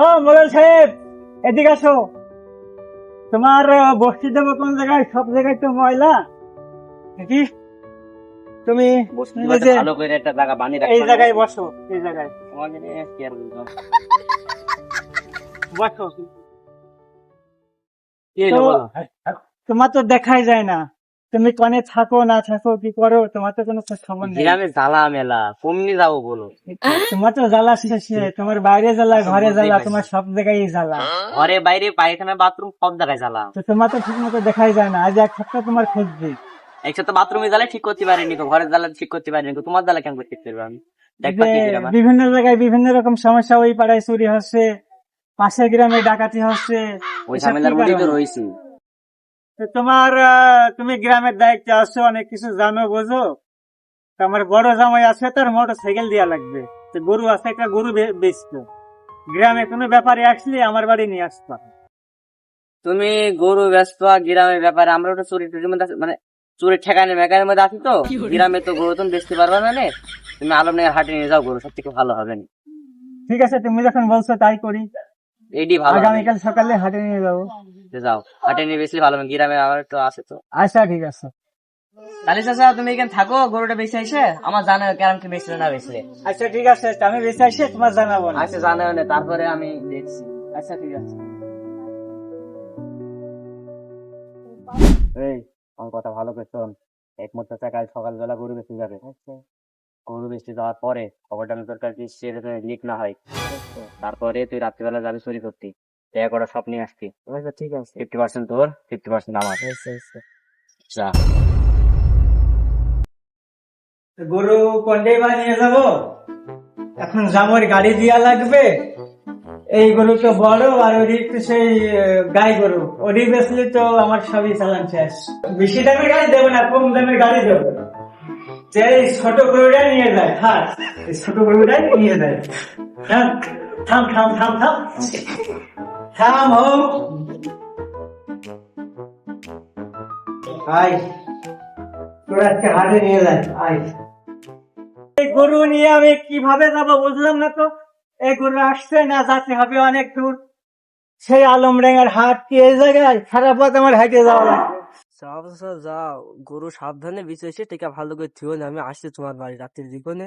ও মোগল সাহেব এদিকে আসো। তোমার বসতে দেবো কোন জায়গায়? সব জায়গায় তো ময়লা। কি তুমি ভালো করে একটা জায়গা বানিয়ে রাখতে এই জায়গায় বসো এই জায়গায়। বসো? তোমার তো দেখাই যায় না। তুমি কনে থাকো না থাকো কি করো? তোমার তো কোনো খোঁজ খবর নেই। গ্রামে জ্বালা মেলা কমনি যাব বলো। তোমার তো জ্বালা শেষে তোমার বাইরে জ্বালা ঘরে জ্বালা তোমার সব জায়গায় জ্বালা। ঘরে বাইরে পায়খানা বাথরুম সব জায়গায় জ্বালা। তো তোমার তো ঠিক মতো দেখাই যায় না। আজ এক সপ্তাহ তোমার খুঁজছি একসাথে বাথরুমে জ্বালা ঠিক করতে পারিনি গো, ঘরের জ্বালা ঠিক করতে পারিনি তোমার জ্বালা কেন ঠিক করব আমি? বিভিন্ন জায়গায় বিভিন্ন রকম সমস্যা ওই পাড়ায় চুরি হচ্ছে পাশের গ্রামে ডাকাতি হচ্ছে। ওই ঝামেলার কি মধ্যেই তো রয়েছি। তোমার আহ, তুমি গ্রামের দায়িত্বে আসছো অনেক কিছু জানো বোঝো। আমার বড় জামাই আছে তার মোটর সাইকেল দেওয়া লাগবে। তো গরু আছে একটা গরু বেচতো। গ্রামে কোনো ব্যাপারে আসলে আমার বাড়ি নিয়ে আসতো তুমি গরু ব্যস্ত গ্রামের ব্যাপারে আমরা ওটা চুরি টুরির মধ্যে মানে চুরি ঠেকানে মেকানের মধ্যে আছি তো। গ্রামে তো গরু তুমি বেচতে পারবে না। তুমি আলমনগর হাটে নিয়ে যাও গরু সব থেকে ভালো হবে না। ঠিক আছে তুমি যখন বলছো তাই করি। এইটি ভালো আগামীকাল সকালে হাটে নিয়ে যাব। যাও। হাটে নিয়ে বেশি ভালো গ্রামে আবার তো আছে তো। আচ্ছা ঠিক আছে। তাহলে চাচা তুমি এখানে থাকো গরুটা বেঁচে আসে আমার জানা কেমন কি বেচলে না বেচলে আচ্ছা ঠিক আছে আমি বেঁচে আসি তোমার জানাব আচ্ছা জানা না তারপরে আমি দেখছি। আচ্ছা ঠিক আছে। এই আমার কথা ভালো করে শোন। একমত চাচা কাল সকালবেলা গরু বেঁচে যাবে। গরু বেঁচে যাওয়ার পরে খবরটা আমি তোর কাছে লিক না হয়। তারপরে তুই রাত্রিবেলা যাবি চুরি করতে এক ওটা সব নিয়ে আসতি আচ্ছা ঠিক আছে। ফিফটি পার্সেন্ট তোর ফিফটি পার্সেন্ট আমার। যা। গরু কন্ডে নিয়ে যাব? এখন জামর গাড়ি দিয়া লাগবে। এই গরু তো বড় আর ওই তো সেই গাই গরু। ওডি বেসলে তো আমার সবই চালান শেষ। বেশি দামের গাড়ি দেবো না কম দামের গাড়ি দেবো। যে এই ছোট গরুটা নিয়ে যায় এই ছোট গরুটাই নিয়ে যায়। থাম থাম থাম থাম থাম। থাম হোক হাটে নিয়ে এই গরু নিয়ে আমি কীভাবে যাব বুঝলাম না তো? এই গরু আসছে না যাতে হবে অনেক দূর। সেই আলমডাঙ্গার হাট কি এই জায়গায়? খারাপ পথ আমার হাইটে যাওয়া লাগবে। যাও। গরু সাবধানে বিচে এসে টিকা ভালো করে থিও আমি আসছি তোমার বাড়ি রাত্রির দিকে।